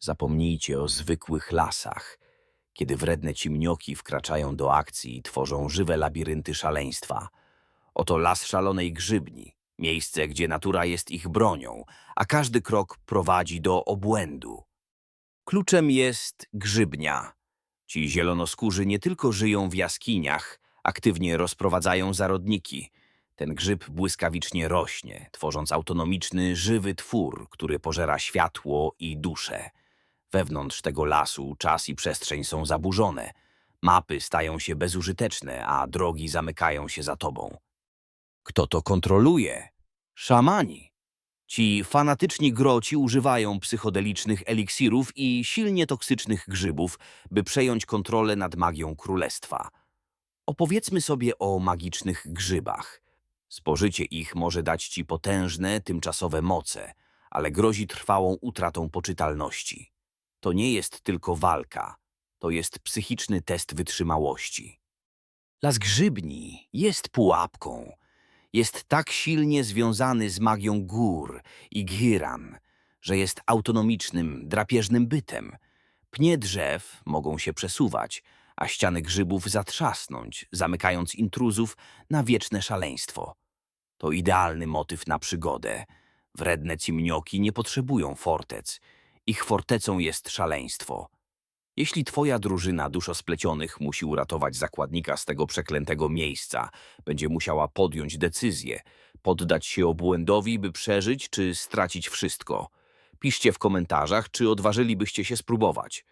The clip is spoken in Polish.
Zapomnijcie o zwykłych lasach, kiedy wredne cimnioki wkraczają do akcji i tworzą żywe labirynty szaleństwa. Oto las szalonej grzybni, miejsce, gdzie natura jest ich bronią, a każdy krok prowadzi do obłędu. Kluczem jest grzybnia. Ci zielonoskórzy nie tylko żyją w jaskiniach, aktywnie rozprowadzają zarodniki. Ten grzyb błyskawicznie rośnie, tworząc autonomiczny, żywy twór, który pożera światło i duszę. Wewnątrz tego lasu czas i przestrzeń są zaburzone. Mapy stają się bezużyteczne, a drogi zamykają się za tobą. Kto to kontroluje? Szamani. Ci fanatyczni groci używają psychodelicznych eliksirów i silnie toksycznych grzybów, by przejąć kontrolę nad magią królestwa. Opowiedzmy sobie o magicznych grzybach. Spożycie ich może dać ci potężne, tymczasowe moce, ale grozi trwałą utratą poczytalności. To nie jest tylko walka, to jest psychiczny test wytrzymałości. Las grzybni jest pułapką. Jest tak silnie związany z magią gór i giran, że jest autonomicznym, drapieżnym bytem. Pnie drzew mogą się przesuwać, a ściany grzybów zatrzasnąć, zamykając intruzów na wieczne szaleństwo. To idealny motyw na przygodę. Wredne cimnioki nie potrzebują fortec. Ich fortecą jest szaleństwo. Jeśli twoja drużyna duszosplacionych musi uratować zakładnika z tego przeklętego miejsca, będzie musiała podjąć decyzję, poddać się obłędowi, by przeżyć, czy stracić wszystko. Piszcie w komentarzach, czy odważylibyście się spróbować.